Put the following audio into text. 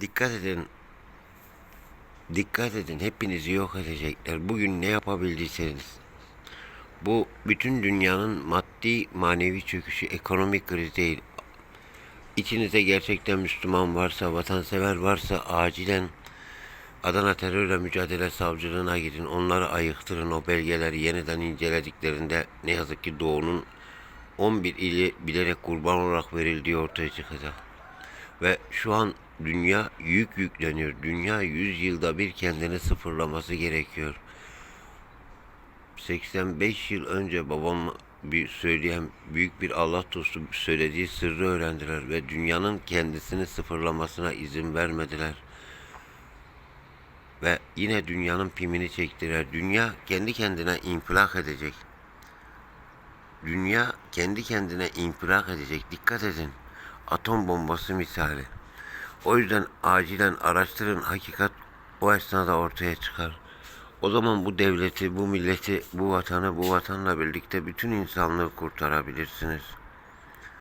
Dikkat edin. Dikkat edin. Hepinizi yok edecekler. Bugün ne yapabildiyseniz. Bu bütün dünyanın maddi manevi çöküşü ekonomik kriz değil. İçinizde gerçekten Müslüman varsa, vatansever varsa acilen Adana Terörle Mücadele Savcılığına gidin. Onları ayıktırın. O belgeleri yeniden incelediklerinde ne yazık ki Doğu'nun 11 ili bilerek kurban olarak verildiği ortaya çıkacak. Ve şu an dünya yük yükleniyor. Dünya 100 yılda bir kendini sıfırlaması gerekiyor. 85 yıl önce babam bir söyleyen büyük bir Allah dostu söylediği sırrı öğrendiler ve dünyanın kendisini sıfırlamasına izin vermediler. Ve yine dünyanın pimini çektiler. Dünya kendi kendine infilak edecek. Dünya kendi kendine infilak edecek. Dikkat edin. Atom bombası misali. O yüzden acilen araştırın. Hakikat o esnada ortaya çıkar. O zaman bu devleti, bu milleti, bu vatanı, bu vatanla birlikte bütün insanlığı kurtarabilirsiniz.